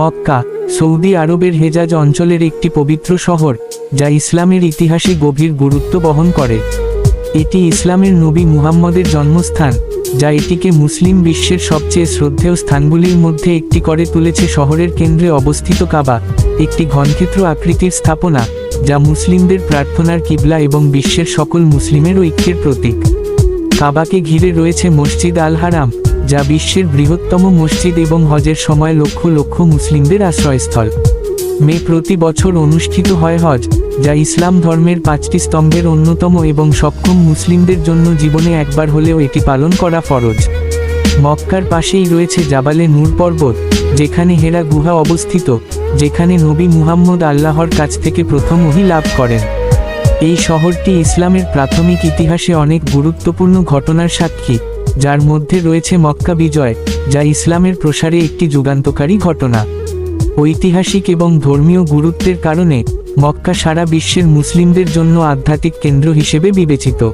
Mecca, Saudi আরবের হেজাজ অঞ্চলের একটি পবিত্র শহর, যা ইসলামের ইতিহাসে গভীর গুরুত্ব বহন করে। এটি ইসলামের নবী মুহাম্মদের জন্মস্থান, যা এটিকে মুসলিম বিশ্বের সবচেয়ে শ্রদ্ধেয় স্থানগুলির মধ্যে একটি করে তুলেছে শহরের কেন্দ্রে অবস্থিত কাবা, একটি ঘনক্ষেত্র আকৃতির স্থাপনা, যা মুসলিমদের প্রার্থনার কিবলা এবং বিশ্বের সকল মুসলিমের ঐক্যের প্রতীক। কাবাকে ঘিরে রয়েছে মসজিদ আল হারাম যা বিশ্বের বৃহত্তম মসজিদ এবং হজের সময় লক্ষ লক্ষ মুসলিমদের আশ্রয়স্থল। মে প্রতি বছর অনুষ্ঠিত হয় হজ, যা ইসলাম ধর্মের পাঁচটি স্তম্ভের অন্যতম এবং সক্ষম মুসলিমদের জন্য জীবনে একবার হলেও এটি পালন করা ফরজ। মক্কার পাশেই রয়েছে জাবালে নূর পর্বত, যেখানে হেরা গুহা অবস্থিত, যেখানে নবী মুহাম্মদ আল্লাহর কাছ থেকে প্রথম ওহী লাভ করেন। এই শহরটি ইসলামের প্রাথমিক ইতিহাসে অনেক গুরুত্বপূর্ণ ঘটনার সাক্ষী। যার মধ্যে রয়েছে মক্কা বিজয়, যা ইসলামের প্রসারে একটি যুগান্তকারী ঘটনা। ঐতিহাসিক এবং ধর্মীয় গুরুত্বের কারণে, মক্কা সারা বিশ্বের মুসলিমদের জন্য আধ্যাত্মিক কেন্দ্র হিসেবে বিবেচিত।